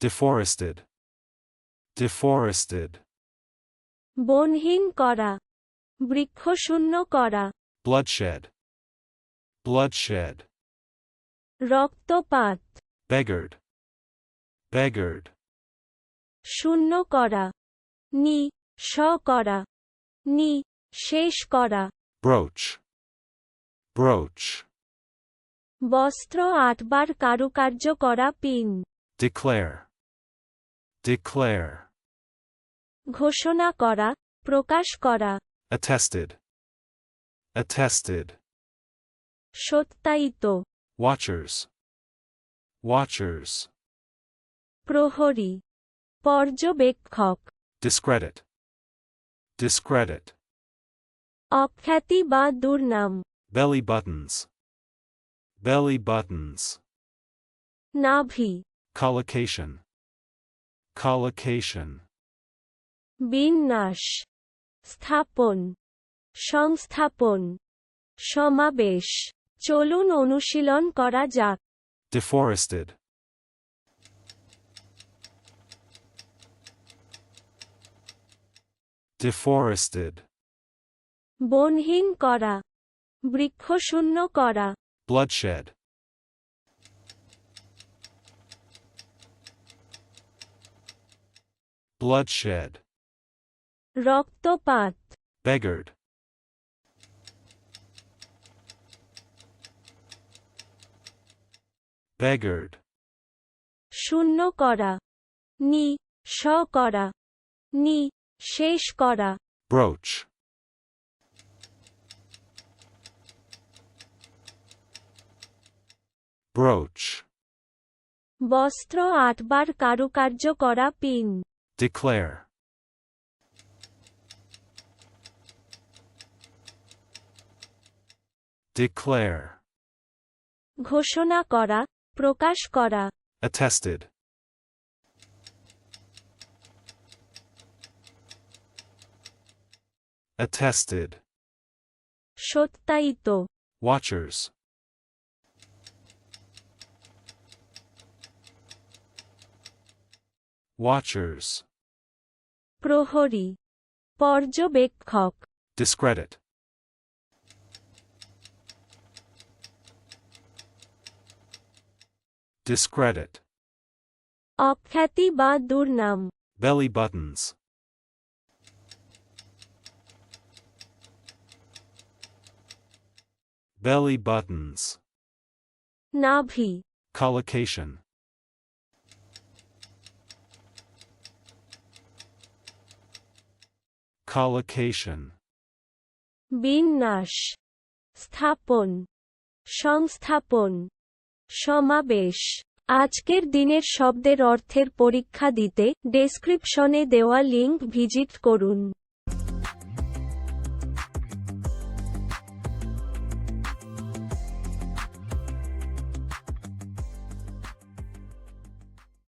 deforested, deforested, বনহীন করা বৃক্ষশূন্য করা bloodshed, bloodshed, রক্তপাত beggared, beggared, শূন্য করা নি স করা নি শেষ করা brooch, brooch, বস্ত্র আটবার কারুকার্য করা পিন declare, declare, ঘোষণা করা প্রকাশ করা attested, attested, সত্যায়িত watchers, watchers, প্রহরী পর্যবেক্ষক discredit, discredit, অখ্যাতি বা দুর্নাম belly buttons, belly buttons, নাভি collocation, Collocation, বিন্যাস স্থাপন সংস্থাপন সমাবেশ। চলুন অনুশীলন করা যাক। Deforested, deforested, বনহীন করা বৃক্ষশূন্য করা। Bloodshed, bloodshed, রক্তপাত beggared, beggared, শূন্য করা নি স করা নি শেষ করা brooch, brooch, বস্ত্র আটবার কারুকার্য করা পিন declare, declare, ঘোষণা করা প্রকাশ করা attested, attested, সত্যায়িত watchers, watchers, প্রহরী পর্যবেক্ষক discredit, discredit, অখ্যাতি বা দুর্নাম belly buttons, belly buttons, নাভি collocation, Collocation, বিন্যাস স্থাপন সংস্থাপন সমাবেশ। আজকের দিনের শব্দের অর্থের পরীক্ষা দিতে ডেসক্রিপশনে দেওয়া লিঙ্ক ভিজিট করুন।